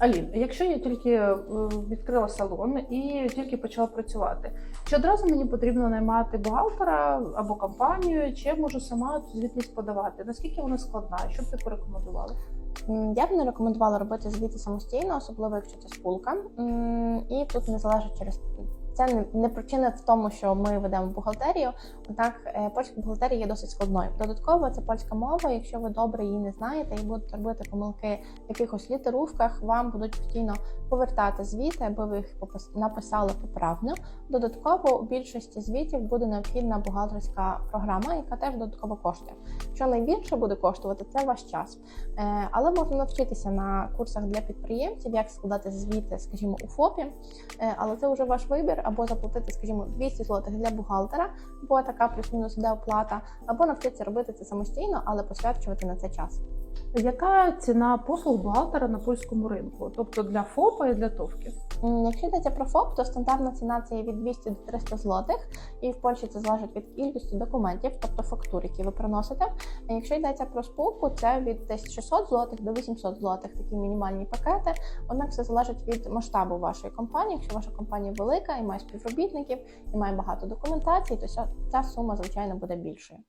Алін, якщо я тільки е, відкрила салон і тільки почала працювати, чи одразу мені потрібно наймати бухгалтера або компанію, чи я можу сама звітність подавати? Наскільки вона складна? Що б ти порекомендувала? Я б не рекомендувала робити звіти самостійно, особливо якщо це спулка. І тут не залежить через це не, не причина в тому, що ми ведемо бухгалтерію. Однак е, польська бухгалтерія є досить складною. Додатково це польська мова. Якщо ви добре її не знаєте і будете робити помилки в якихось літерувках, вам будуть постійно повертати звіти, аби ви їх написали поправно. Додатково у більшості звітів буде необхідна бухгалтерська програма, яка теж додатково коштує. Що найбільше буде коштувати, це ваш час. Е, Але можна навчитися на курсах для підприємців, як складати звіти, скажімо, у ФОПі. Е, Але це вже ваш вибір, або заплатити, скажімо, 200 злотих для бухгалтера, бо така плюс-мінус іде оплата, або навчитися робити це самостійно, але посвячувати на це час. Яка ціна послуг бухгалтера на польському ринку? Тобто для ФОПа і для ТОВки? Якщо йдеться про ФОП, то стандартна ціна це є від 200 до 300 злотих, і в Польщі це залежить від кількості документів, тобто фактур, які ви приносите. А Якщо йдеться про спілку, це від десь 600 злотих до 800 злотих, такі мінімальні пакети. Однак все залежить від масштабу вашої компанії. Якщо ваша компанія велика і має співробітників, і має багато документації, то ця- ця сума звичайно буде більшою.